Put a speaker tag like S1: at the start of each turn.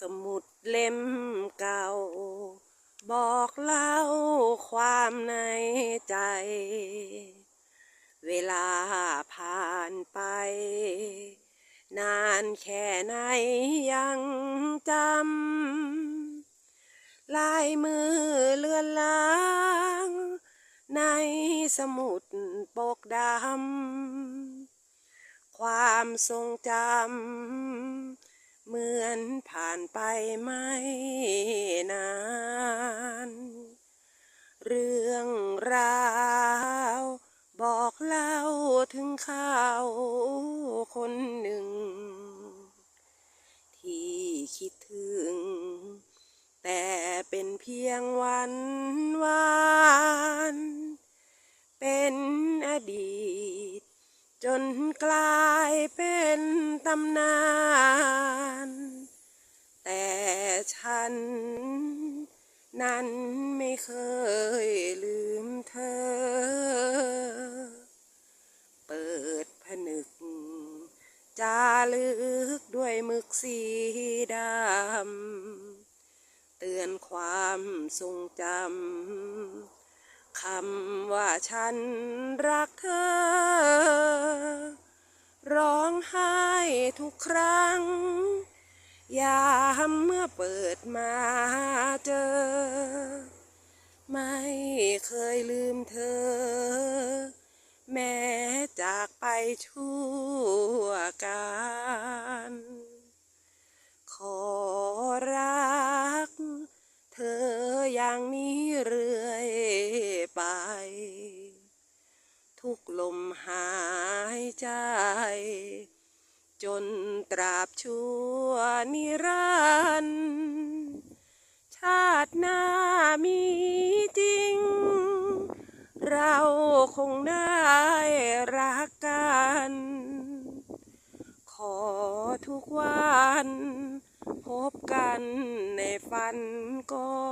S1: สมุดเล่มเก่า บอกเล่าความในใจ เวลาผ่านไป นานแค่ไหนยังจำ ลายมือเลือนลาง ในสมุดปกดำ ความทรงจำ เหมือนผ่านไปไม่นาน เรื่องราวบอกเล่าถึงเขาคนหนึ่ง ที่คิดถึง แต่เป็นเพียงวันวานเป็นอดีต จนกลายเป็นตำนาน ฉัน นั้นไม่เคยลืมเธอ เปิดผนึกจารึกด้วยมึกสีดำ เตือนความทรงจำ คำว่าฉันรักเธอ ร้องไห้ทุกครั้ง ยามเมื่อเปิดมาเจอ ไม่เคยลืมเธอ แม้จากไปชั่วการขอรัก เธออย่างนี้เรื่อยไป ทุกลมหายใจ จนตราบชั่ว นิรันดร์ชาติหน้ามีจริง เราคงได้รักกัน ขอทุกวัน พบกันในฝันก่อ